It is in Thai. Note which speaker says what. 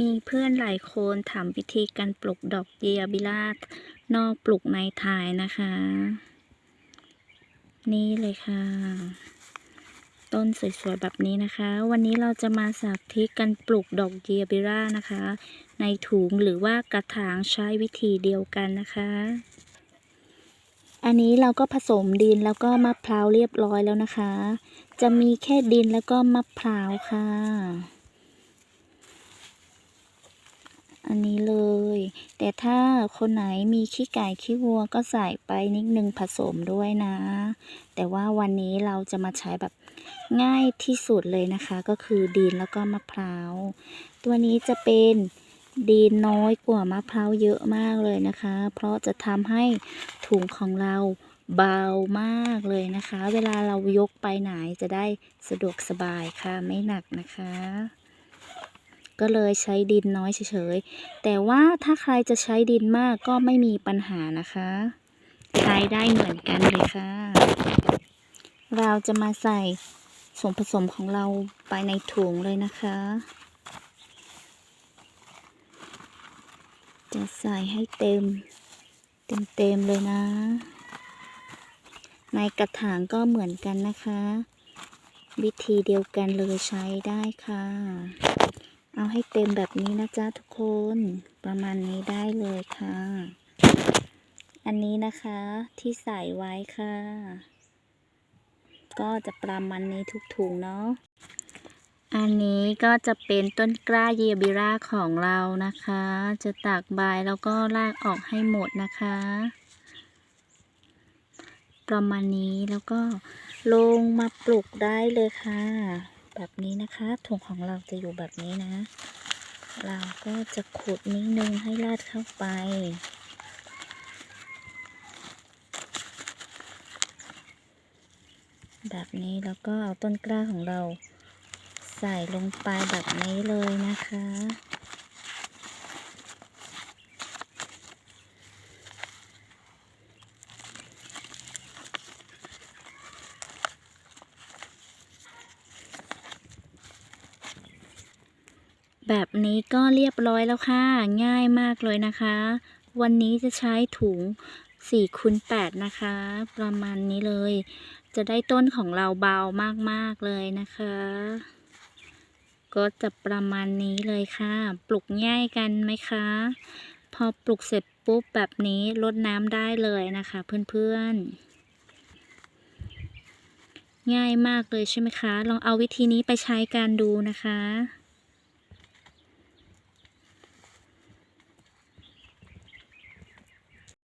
Speaker 1: มีเพื่อนหลายคนถามวิธีการปลูกดอกเยียบิลานอกปลูกในถ่ายนะคะ นี่เลยค่ะ ต้นสวยๆแบบนี้นะคะ วันนี้เราจะมาสาธิตการปลูกดอกเยียบิลานะคะ ในถุงหรือว่ากระถางใช้วิธีเดียวกันนะคะ อันนี้เราก็ผสมดินแล้วก็มะพร้าวเรียบร้อยแล้วนะคะ จะมีแค่ดินแล้วก็มะพร้าวค่ะ อันนี้เลย แต่ถ้าคนไหนมีขี้ไก่ขี้วัวก็ใส่ไปนิดนึงผสมด้วยนะ แต่ว่าวันนี้เราจะมาใช้แบบง่ายที่สุดเลยนะคะ ก็คือดินแล้วก็มะพร้าว ตัวนี้จะเป็นดินน้อยกว่ามะพร้าวเยอะมากเลยนะคะ เพราะจะทำให้ถุงของเราเบามากเลยนะคะ เวลาเรายกไปไหนจะได้สะดวกสบายค่ะ ไม่หนักนะคะ ก็เลยใช้ดินน้อยเฉยๆ แต่ว่าถ้าใครจะใช้ดินมากก็ไม่มีปัญหานะคะ ใช้ได้เหมือนกันเลยค่ะ เราจะมาใส่ส่วนผสมของเราไปในถุงเลยนะคะ จะใส่ให้เต็ม เต็มๆเลยนะ ในกระถางก็เหมือนกันนะคะ วิธีเดียวกันเลยใช้ได้ค่ะ เอาให้เต็มแบบนี้นะจ๊ะทุกคนประมาณนี้ได้เลยค่ะ อันนี้นะคะที่ใส่ไว้ค่ะ ก็จะประมาณนี้ทุกถุงเนาะอันนี้ก็จะเป็นต้นกล้าเยบิราของเรานะคะ จะตากใบแล้วก็ลากออกให้หมดนะคะ ประมาณนี้แล้วก็ลงมาปลูกได้เลยค่ะ แบบนี้นะคะถุงของเราจะอยู่แบบนี้นะ เราก็จะขุดนิดนึงให้ลาดเข้าไป แบบนี้แล้วก็เอาต้นกล้าของเราใส่ลงไปแบบนี้เลยนะคะ แบบนี้ก็เรียบร้อยแล้วค่ะ ง่ายมากเลยนะคะ วันนี้จะใช้ถุง4คูณ8นะคะ ประมาณนี้เลย จะได้ต้นของเราเบามากๆเลยนะคะ ก็จะประมาณนี้เลยค่ะ ปลูกง่ายกันไหมคะ พอปลูกเสร็จปุ๊บแบบนี้รดน้ำได้เลยนะคะเพื่อนๆง่ายมากเลยใช่ไหมคะ ลองเอาวิธีนี้ไปใช้การดูนะคะ